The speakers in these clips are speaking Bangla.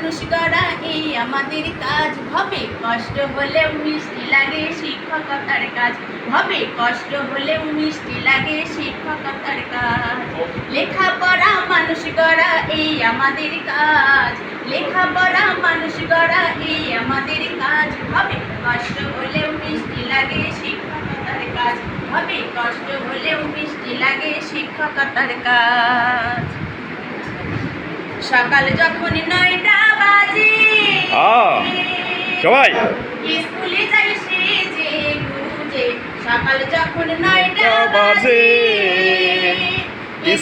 মানুষ গড়া এই আমাদের কাজ হবে। কষ্ট হলেও মিষ্টি লাগে, শিক্ষকতার কাজ হবে। কষ্ট হলেও মিষ্টি লাগে, শিক্ষকতার কাজ। লেখাপড়া মানুষ গড়া এই আমাদের কাজ। লেখাপড়া মানুষ গড়া এই আমাদের কাজ হবে। কষ্ট হলেও মিষ্টি লাগে, শিক্ষকতার কাজ হবে। কষ্ট হলেও মিষ্টি লাগে, শিক্ষকতার কাজ। সকাল যখন নয়টা সবাই। স্কুলে যাই সেজে গুজে সকাল যখন নয়টা বাজে, বাজে।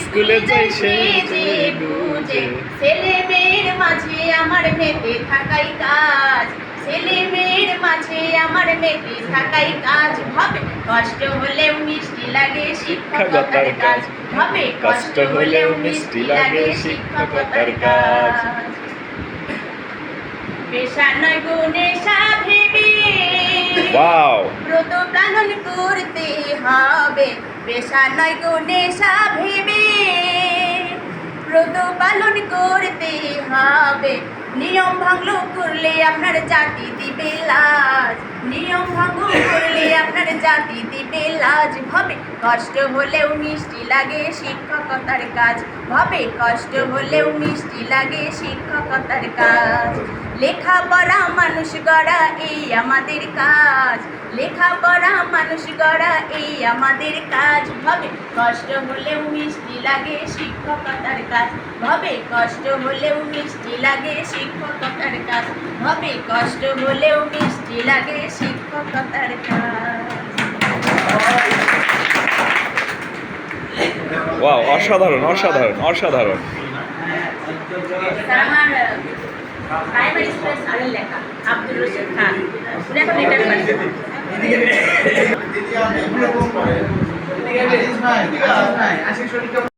স্কুলে যাই সেজে গুজে। ছেলে মেয়ের মাঝে আমার মেতে থাকাই কাজ। ছেলে মেয়ের মাঝে আমার মেতে থাকাই কাজ। হবে কষ্ট হলেও মিষ্টি লাগে শিক্ষকতার কাজ। হবে কষ্ট হলেও মিষ্টি লাগে শিক্ষকতার কাজ। পেশা নয় গুণে ভেবে ওয়াও ব্রত পালন করতে হবে। নয় গুণে ভেবে। ব্রত পালন করতে হবে। নিয়ম ভাঙল করলে আপনার জাতি দিবে লাজ। নিয়ম ভঙ্গ করলে আপনার জাতি দিবে লাজ। হবে কষ্ট হলেও মিষ্টি লাগে শিক্ষকতার কাজ। হবে কষ্ট হলেও মিষ্টি লাগে শিক্ষকতার কাজ। লেখাপড়া মানুষ গড়া এই আমাদের কাজ। লেখাপড়া মানুষ গড়া এই আমাদের কাজ। হবে কষ্ট হলেও মিষ্টি লাগে শিক্ষকতার কাজ। হবে কষ্ট হলেও মিষ্টি লাগে শিক্ষকতার কাজ। হবে কষ্ট হলেও মিষ্টি লাগে শিক্ষকতার কাজ। ওয়াও অসাধারণ অসাধারণ অসাধারণ। প্রাইমারি স্কুলের স্যারের লেখা আব্দুল রশিদ খান। উনি এখন রিটায়ার করেছেন দিদি আপনি এগুলো কোন করে? আজিজ ভাই, আজিজ আশিক শরীফকে